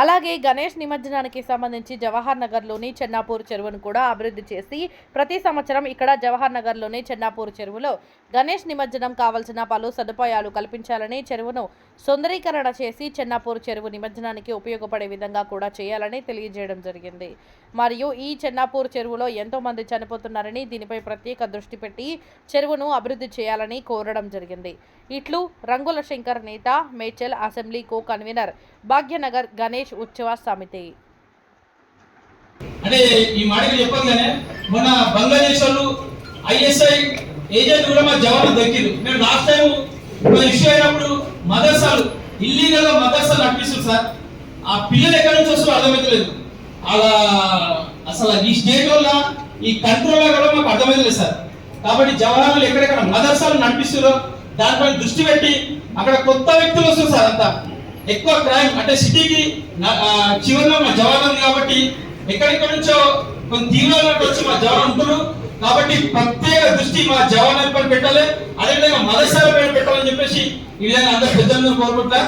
అలాగే గణేష్ నిమజ్జనానికి సంబంధించి జవహర్ నగర్లోని చెన్నాపూర్ చెరువును కూడా అభివృద్ధి చేసి ప్రతి సంవత్సరం ఇక్కడ జవహర్ నగర్లోని చెన్నాపూర్ చెరువులో గణేష్ నిమజ్జనం కావలసిన పలు సదుపాయాలు కల్పించాలని చెరువును సుందరీకరణ చేసి చెన్నాపూర్ చెరువు నిమజ్జనానికి ఉపయోగపడే విధంగా కూడా చేయాలని తెలియజేయడం జరిగింది. మరియు ఈ చెన్నాపూర్ చెరువులో ఎంతో మంది చనిపోతున్నారని దీనిపై ప్రత్యేక దృష్టి పెట్టి చెరువును అభివృద్ధి చేయాలని కోరడం జరిగింది. ఇట్లు రంగుల శంకర్ నేత Medchal assembly co convenor Bhagyanagar Ganesh ఉత్సవ సమితి. అంటే ఈ మాటకి చెప్పంగానే మొన్న బంగ్లాదేశ్ వాళ్ళు ఐఎస్ఐ ఏజెంట్ కూడా మా జవాన్లు దక్కిరు మేము లాస్ట్ టైం ఇష్యూ అయినప్పుడు మదర్సాలు ఇల్లీగల్గా మదర్సాలు నడిపిస్తారు సార్. ఆ పిల్లలు ఎక్కడి నుంచి వస్తారో అర్థమైతలేదు. అలా అసలు ఈ స్టేట్ వల్ల ఈ కంట్రోల్ కూడా మాకు అర్థమైతలేదు సార్. కాబట్టి జవహర్లాల్ ఎక్కడెక్కడ మదర్సాలు నడిపిస్తున్నారో దానిపై దృష్టి పెట్టి అక్కడ కొత్త వ్యక్తులు వస్తారు సార్ అంతా. ఎక్కువ క్రైమ్ అంటే సిటీకి చివరిలో మా జవాన్ ఉంది కాబట్టి ఎక్కడెక్కడి నుంచో కొన్ని తీవ్రంగా వచ్చి మా జవాన్ ఉంటున్నారు. కాబట్టి ప్రత్యేక దృష్టి మా జవాన్ పైన పెట్టాలి. అదేవిధంగా మదర్సాల పైన పెట్టాలని చెప్పేసి ఈ విధంగా అందరు పెద్దలను కోరుకుంటా